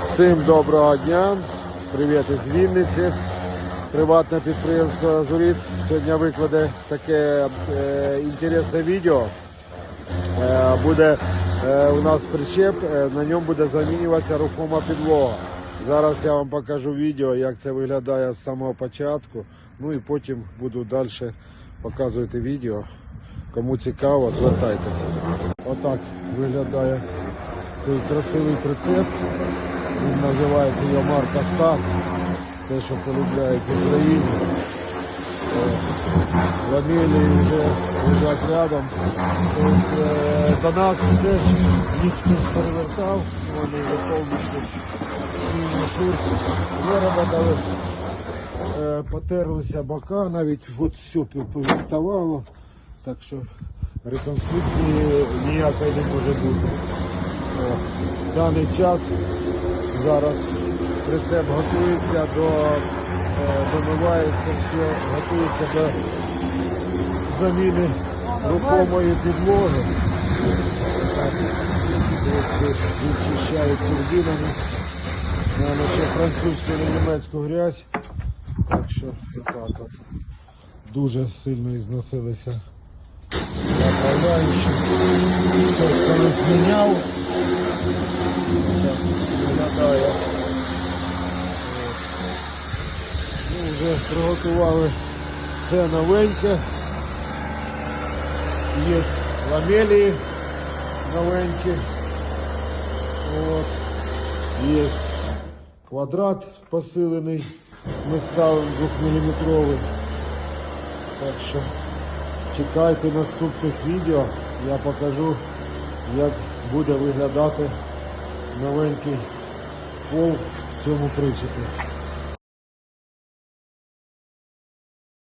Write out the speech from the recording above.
Всім доброго дня. Привіт із Вінниці. Приватне підприємство Азуріт сьогодні викладе таке е, інтересне відео. Е, буде е, у нас причеп, е, на ньому буде замінюватися рухома підлога. Зараз я вам покажу відео, як це виглядає з самого початку. Ну і потім буду далі показувати відео. Кому цікаво, звертайтеся. Отак виглядає цей красивий прицеп. Він називається його марка САК. Те, що полюбляють в Україні. Е, вже лежать рядом. Е, до нас теж їх хтось перевертав. Вони вже повністю ресурс виробили. Е, Потерлися бока, навіть от все повіставало. Так що реконструкції ніякої не може бути. В даний час зараз прицеп готується до е, домивається, все готується до заміни рухомої підлоги. Так, Відчищають турбінами. Ще французьку і німецьку грязь. Так що отак от. Дуже сильно ізносилися направляючи. Хтось колись міняв. Так, виглядає. Ну, вже приготували все новеньке. Є ламелі новенькі. От. Є квадрат посилений. Ми ставимо 2-мм. Так що чекайте наступних відео. Я покажу, як буде виглядати новенький пол в цьому причепі.